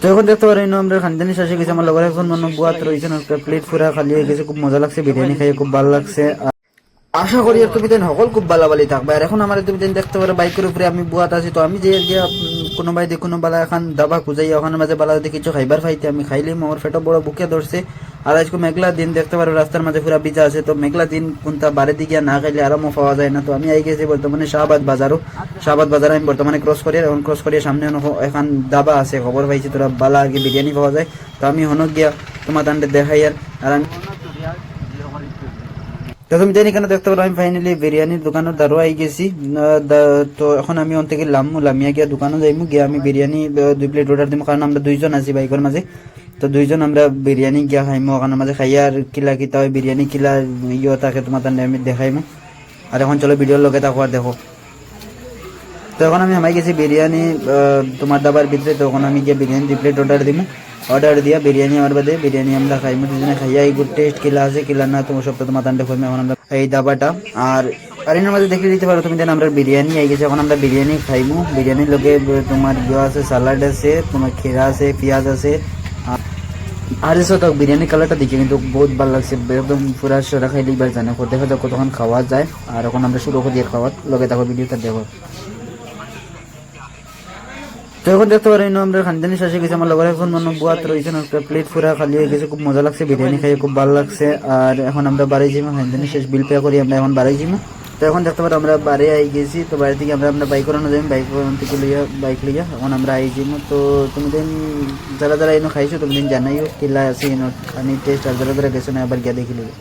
তো এখন দেখতে পারেন আমরা খানদানি শাসে গেছে। আমার লগর একজন মানুষ বুয়াত রয়েছে প্লেট ফুরা খালি হয়ে গেছে। খুব মজা লাগছে বিরিয়ানি খাইয়ে খুব ভালো লাগছে। আশা করি আর তুমি সকল খুব ভালো ভালো থাকবে। আর এখন আমার তুমি দেখতে পারো, বাইকের উপরে আমি বুয়াত আছি। তো আমি যে গিয়া কোনো বাই দেখুন বালা এখন দাবা খুঁজাই ওখানে মাঝে বালা যদি কিছু খাইবার খাইতে আমি খাইলে আমার ফেটো বড় বুকে ধরছে। আর আজকে মেঘলা দিন দেখতে পারো, রাস্তার মাঝে পুরা বিজা আছে, তো মেঘলা দিন কোনটা বাড়ি দিকে না খাইলে আরামও পাওয়া যায় না। তো আমি আই গেছি বর্তমানে শাহবাদ বাজারও। শাহবাদ বাজার আমি বর্তমানে ক্রস করি এখন ক্রস করি সামনে এখন দাবা আছে, খবর পাইছি, তোরা বালা আগে বিরিয়ানি পাওয়া যায়। তো আমি হনক গিয়া তোমার তান্ডে দেখাই আর আমি তো তুমি জানি কেন দেখতে পারো, আমি ফাইনালি বিরিয়ানির দোকানের দ্বারও আই গেছি। তো এখন আমি অন থেকে লামু, লামিয়া গিয়া দোকানে যাইমু, গিয়া আমি বিরিয়ানি দুই প্লেট অর্ডার দিমু, কারণ আমরা দুইজন আছি বাইকের মাঝে। তো দুইজন আমরা বিরিয়ানি গিয়া খাইমু ওখানে মাঝে খাইয়া আর কিলা কিতা হয় বিরিয়ানি কিলা ইয়ে থাকে তোমার তার আমি দেখাইমু। আর এখন চলো ভিডিওর লগে থাকো আর দেখো। তো এখন আমি হামাই গেছি বিরিয়ানি তোমার দাবার ভিতরে তো এখন আমি গিয়ে বিরিয়ানি দুই প্লেট অর্ডার দিমু। অর্ডার দিয়া, বিরিয়ানি আমার বাদে, বিরিয়ানি আমরা খাইমু, দুজনে খাইয়া, এই গুড টেস্ট কিলা আছে, কিলা না, তোমার সব তো তোমার তান্ডে খাইমু এখন আমরা এই দাবাটা। আর আর এর মধ্যে দেখে দিতে পারো তুমি দেন আমরা বিরিয়ানি আই গেছে, এখন আমরা বিরিয়ানি খাইমু। বিরিয়ানির লগে তোমার ইয়ে আছে, সালাড আছে, তোমার খেরা আছে, পেঁয়াজ আছে। আর- এসব তো বিরিয়ানি কালারটা দেখে, কিন্তু বহুত ভালো লাগছে, একদম পুরা সেরা খাইলে এবার জানে, দেখা যাক কতক্ষণ খাওয়া যায়। আর এখন আমরা শুরু করি খাওয়ার, লগে দেখো ভিডিওটা দেখো। তো এখন দেখতে পারেন, আমরা খানদানি শাসে গেছে, আমার লগর একজন মানুষ বুয়াত রয়েছে প্লেট ফুরা খালি হয়ে গেছে, খুব মজা লাগছে বিরিয়ানি খাইয়ে খুব ভালো লাগছে, আর এখন আমরা বাড়ি যাব খানদানি শেষ বিল পে করি আমরা এখন বাড়ি যাব তো এখন দেখতে পারো, আমরা বাড়ি আই গেছি, তো বাড়ি থেকে আমরা আমরা বাইক করানো যাব বাইক থেকে লইয়া বাইক লইয়া এখন আমরা আই যাব তো তুমি দিন যারা যারা এনে খাইছো তুমি দিন জানাইও কিলা আছে এনে খানি টেস্ট আর যারা যারা গেছো না আবার গিয়া দেখি লইয়া